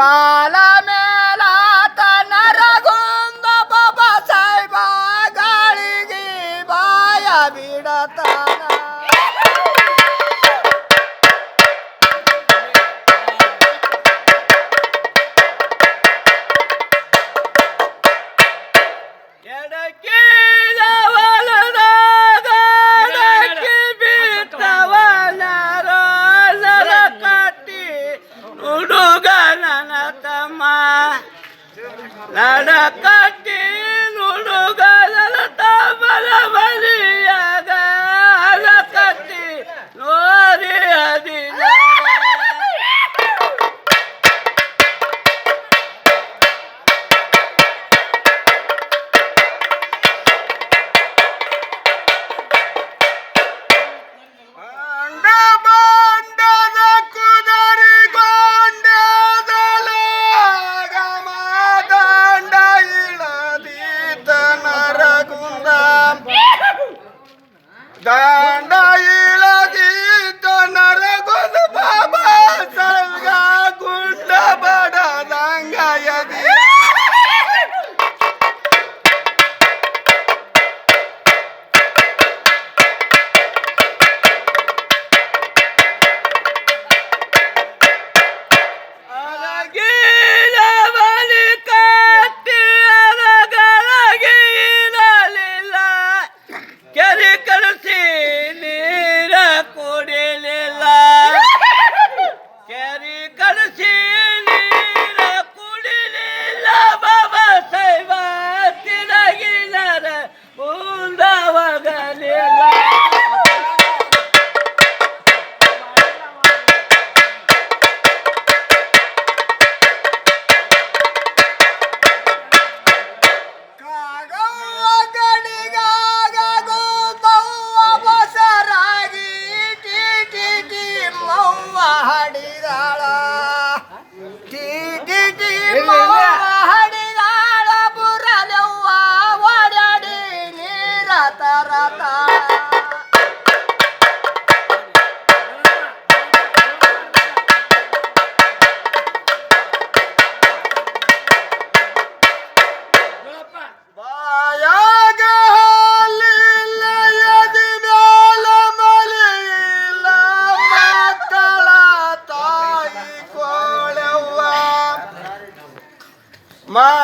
ಕಾಲಮೇಲಾತ ನರಗುಂದ ಬಾಬಾ ಸಾಹೇಬ ಗಾಳಿಗೆ ಬಾಯ ಬಿಡತಾ நடக்கட்டின் உடுகலத்தாமல வலி Dan, dan, dan. Mas